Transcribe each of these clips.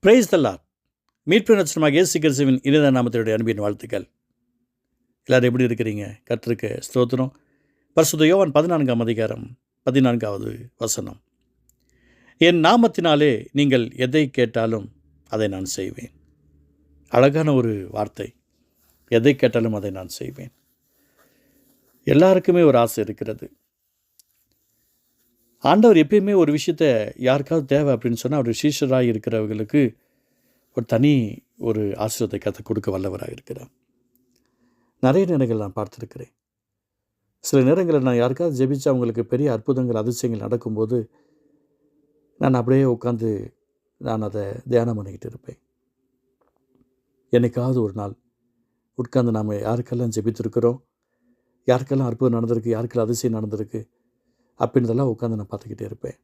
Price தல்லார் மீட்பு நட்சத்திரமாக இயேசு கிறிஸ்துவின் இனித நாமத்தினுடைய அன்பின் வாழ்த்துக்கள். எல்லோரும் எப்படி இருக்கிறீங்க? கற்றுக்கு ஸ்தோத்திரம். பரிசுத்த யோவான் பதினான்காம் அதிகாரம் பதினான்காவது வசனம். என் நாமத்தினாலே நீங்கள் எதை கேட்டாலும் அதை நான் செய்வேன். அழகான ஒரு வார்த்தை. எதை கேட்டாலும் அதை நான் செய்வேன். எல்லாருக்குமே ஒரு ஆசை இருக்கிறது. ஆண்டவர் எப்பயுமே ஒரு விஷயத்த யாருக்காவது தேவை அப்படின்னு சொன்னால் அவர் சீஷராக இருக்கிறவர்களுக்கு ஒரு தனி ஒரு ஆசிரியத்தை கதை கொடுக்க வல்லவராக இருக்கிறார். நிறைய நேரங்கள் நான் பார்த்துருக்கிறேன். சில நேரங்களில் நான் யாருக்காவது ஜெபிச்சு அவங்களுக்கு பெரிய அற்புதங்கள் அதிசயங்கள் நடக்கும்போது நான் அப்படியே உட்காந்து நான் அதை தியானம் பண்ணிக்கிட்டு இருப்பேன். என்னைக்காவது ஒரு நாள் உட்காந்து நாம் யாருக்கெல்லாம் ஜெபித்திருக்கிறோம்? யாருக்கெல்லாம் அற்புதம் நடந்திருக்கு? யாருக்கெல்லாம் அதிசயம் நடந்திருக்கு? அப்படின்றதெல்லாம் உட்காந்து நான் பார்த்துக்கிட்டே இருப்பேன்.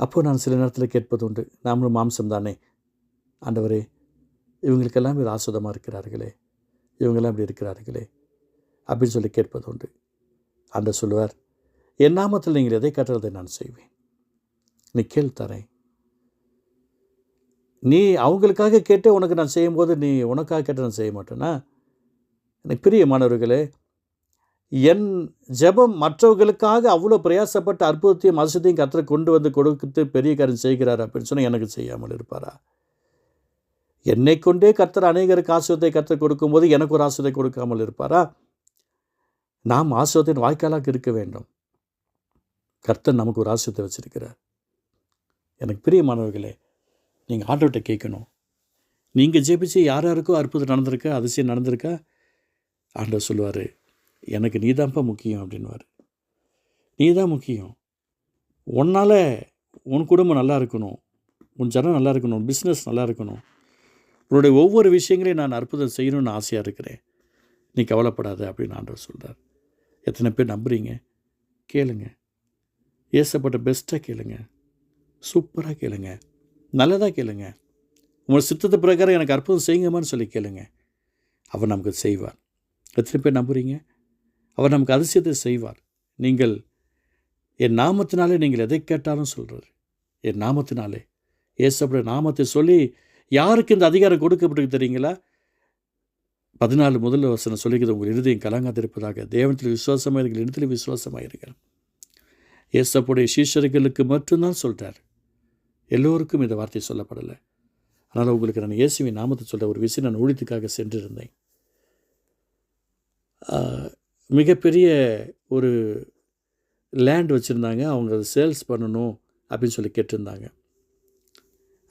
அப்போது நான் சில நேரத்தில் கேட்பது உண்டு நாமளும் மாம்சம் தானே? ஆண்டவரே இவங்களுக்கெல்லாம் இது ஆசுதமாக இருக்கிறார்களே இவங்கெல்லாம் இப்படி இருக்கிறார்களே அப்படின்னு சொல்லி கேட்பது உண்டு. ஆண்டவர் சொல்லுவார் என் நாமத்தில் நீங்கள் எதை கட்டுறதை நான் செய்வேன். நீ கேள் தரேன். நீ அவங்களுக்காக கேட்டு உனக்கு நான் செய்யும்போது நீ உனக்காக கேட்டு நான் செய்ய மாட்டேன்னா எனக்கு பிரியமானவர்களே என் ஜெபம் மற்றவர்களுக்காக அவ்வளோ பிரயாசப்பட்ட அற்புதத்தையும் அதிசயத்தையும் கத்தரை கொண்டு வந்து கொடுத்து பெரிய காரியம் செய்கிறார் அப்படின்னு சொன்னால் எனக்கு செய்யாமல் இருப்பாரா? என்னை கொண்டே கர்த்தர் அநேகருக்கு ஆசிரியத்தை கற்றுக் கொடுக்கும்போது எனக்கு ஒரு ஆசிரியத்தை கொடுக்காமல் இருப்பாரா? நாம் ஆசிரியத்தின் வாய்க்காலாக இருக்க வேண்டும். கர்த்தர் நமக்கு ஒரு ஆசிரியத்தை வச்சிருக்கிறார். எனக்கு பிரியமானவர்களே நீங்கள் ஆண்டவர்கிட்ட கேட்கணும். நீங்கள் ஜெபிச்சு யார் யாருக்கோ அற்புதம் நடந்திருக்கா அதிசயம் நடந்திருக்கா? ஆண்டவர் சொல்லுவார் எனக்கு நீ தான்ப்பா முக்கியம் அப்படின்வார் நீ தான் முக்கியம். உன்னால் உன் குடும்பம் நல்லா இருக்கணும். உன் ஜனம் நல்லா இருக்கணும். பிஸ்னஸ் நல்லா இருக்கணும். உன்னுடைய ஒவ்வொரு விஷயங்களையும் நான் அற்புதம் செய்யணும்னு ஆசையாக இருக்கிறேன். நீ கவலைப்படாத அப்படின்னு ஆண்டவர் சொல்கிறார் எத்தனை பேர் நம்புறீங்க? கேளுங்க. ஏசப்பட்ட பெஸ்ட்டாக கேளுங்க. சூப்பராக கேளுங்க. நல்லதாக கேளுங்க. உங்கள் சித்தத்தை பிரகாரம் எனக்கு அற்புதம் செய்யுங்கம்மான்னு சொல்லி கேளுங்க. அவர் நமக்கு செய்வார். எத்தனை பேர் நம்புகிறீங்க அவர் நமக்கு அதிசயத்தை செய்வார். நீங்கள் என் நாமத்தினாலே நீங்கள் எதை கேட்டாலும் சொல்கிறார் என் நாமத்தினாலே. ஏசப்பட நாமத்தை சொல்லி யாருக்கு இந்த அதிகாரம் கொடுக்கப்பட்டு தெரியுங்களா? பதினாலு முதல் வசனம் சொல்லிக்கிறது உங்கள் இறுதியும் கலங்காதிருப்பதாக. தேவனத்தில் விசுவாசமாக இருக்கிற இடத்துல விசுவாசமாக இருக்கிற ஏசப்புடைய சீஷர்களுக்கு மட்டும்தான் சொல்கிறார் எல்லோருக்கும் இந்த வார்த்தை சொல்லப்படலை. அதனால் உங்களுக்கு நான் இயேசுவின் நாமத்தை சொல்கிற ஒரு விஷயம் நான் ஊழியத்துக்காக சென்றிருந்தேன். மிகப்பெரிய ஒரு லேண்ட் வச்சுருந்தாங்க. அவங்க அதை சேல்ஸ் பண்ணணும் அப்படின்னு சொல்லி கேட்டிருந்தாங்க.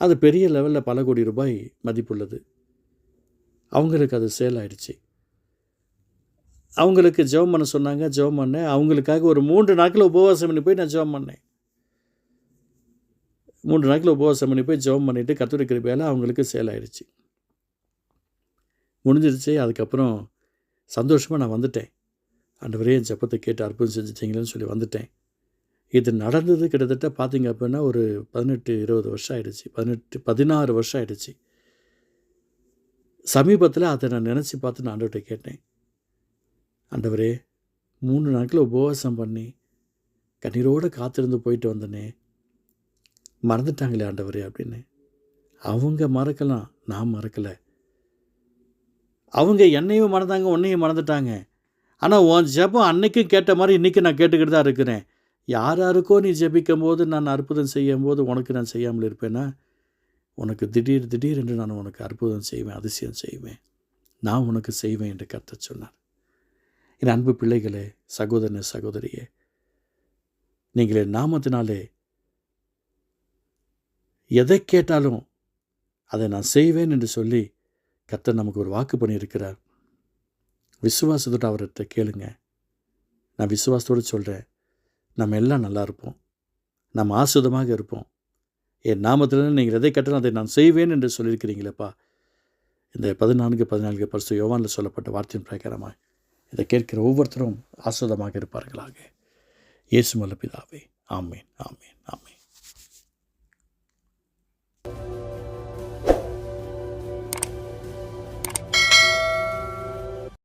அது பெரிய லெவலில் பல கோடி ரூபாய் மதிப்புள்ளது. அவங்களுக்கு அது சேல் ஆகிடுச்சு அவங்களுக்கு ஜெபம் பண்ண சொன்னாங்க. ஜெபம் பண்ணேன். அவங்களுக்காக ஒரு மூன்று நாட்கள் உபவாசம் பண்ணி போய் நான் ஜெபம் பண்ணேன். மூன்று நாட்கள் உபவாசம் பண்ணி போய் ஜெபம் பண்ணிவிட்டு கத்துரை கிருப்பையால் அவங்களுக்கு சேல் ஆகிடுச்சு முடிஞ்சிருச்சு. அதுக்கப்புறம் சந்தோஷமாக நான் வந்துட்டேன். ஆண்டவரே என் ஜப்பத்தை கேட்டு அற்புதம் செஞ்சுட்டீங்களேன்னு சொல்லி வந்துட்டேன். இது நடந்தது கிட்டத்தட்ட பார்த்தீங்க அப்படின்னா ஒரு பதினெட்டு இருபது வருஷம் ஆயிடுச்சு. பதினெட்டு பதினாறு வருஷம் ஆயிடுச்சு. சமீபத்தில் அதை நான் நினச்சி பார்த்து நான் ஆண்டவர்கிட்ட கேட்டேன். ஆண்டவரே மூணு நாட்கள் உபவாசம் பண்ணி கண்ணீரோடு காத்திருந்து போயிட்டு வந்தனே. மறந்துட்டாங்களே ஆண்டவரே அப்படின்னு. அவங்க மறக்கலாம் நான் மறக்கலை. அவங்க என்னையும் மறந்தாங்க உன்னையும் மறந்துட்டாங்க. ஆனால் உன் ஜெபம் அன்னைக்கும் கேட்ட மாதிரி இன்றைக்கி நான் கேட்டுக்கிட்டு தான் இருக்கிறேன். யார் யாருக்கோ நீ ஜபிக்கும் போது நான் அற்புதம் செய்யும் போது உனக்கு நான் செய்யாமல் இருப்பேன்னா உனக்கு திடீர் திடீர் என்று நான் உனக்கு அற்புதம் செய்வேன் அதிசயம் செய்வேன். நான் உனக்கு செய்வேன் என்று கத்த சொன்னார். என் அன்பு பிள்ளைகளே சகோதரனே சகோதரியே நீங்கள் என் நாமத்தினாலே எதை கேட்டாலும் அதை நான் செய்வேன் என்று சொல்லி கத்தர் நமக்கு ஒரு வாக்கு பண்ணியிருக்கிறார். விசுவாசத்தோடு அவர்கிட்ட கேளுங்க. நான் விசுவாசத்தோடு சொல்கிறேன் நம்ம எல்லாம் நல்லா இருப்போம். நம்ம ஆசுதமாக இருப்போம். என் நாமத்தில் நீங்கள் எதை கேட்டாலும் அதை நான் செய்வேன் என்று சொல்லியிருக்கிறீங்களேப்பா. இந்த பதினான்கு பதினான்கு பரிசு யோவானில் சொல்லப்பட்ட வார்த்தையின் பிரகாரமாக இதை கேட்கிற ஒவ்வொருத்தரும் ஆசுதமாக இருப்பார்களாக. இயேசு மல்ல பிதாவே. ஆமேன் ஆமேன் ஆமேன்.